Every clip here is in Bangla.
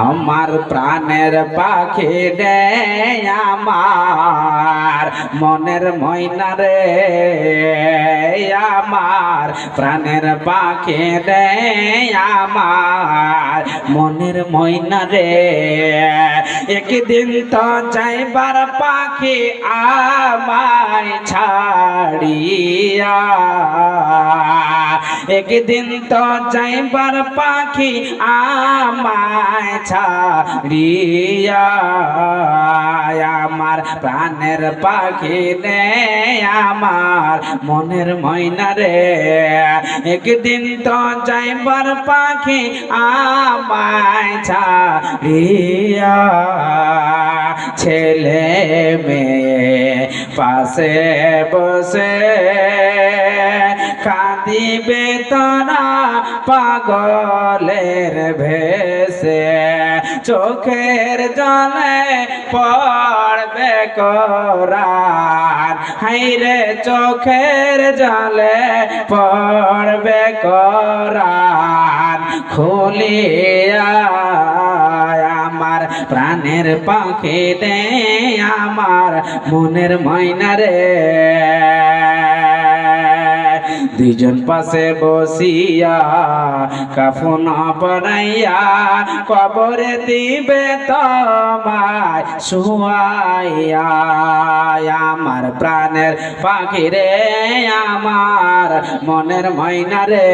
আমার প্রাণের পাখি রে আমার মনের ময়না রে আমার প্রাণের পাখি রে আমার মনের ময়না রে। একদিন তো যাইবার পাখি আমায় ছাড়িয়া। একদিন তো যাইবার পাখি আমায় ছাড়িয়া। আমার প্রাণের পাখি রে আমার মনের ময়না রে। একদিন তো যাইবার পাখি আমায় ছাড়িয়া। ছেলে মেয়ে পাশে বসে কাঁদিবে তোরা পাগলের ভেসে। চোখের জলে পড়বে করার হাইরে চোখের জলে পড়বে করার খুলিয়া আমার প্রাণের পাখি দে আমার মনের ময়না রে। দুইজন পাশে বসিয়া কাফন বানাইয়া কবরে দিবে তোমায় শুয়াইয়া। আমার প্রাণের পাখি রে, আমার মনের ময়না রে।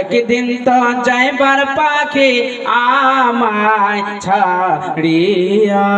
একদিন তো যাইবার পাখি আমায় ছাড়িয়া।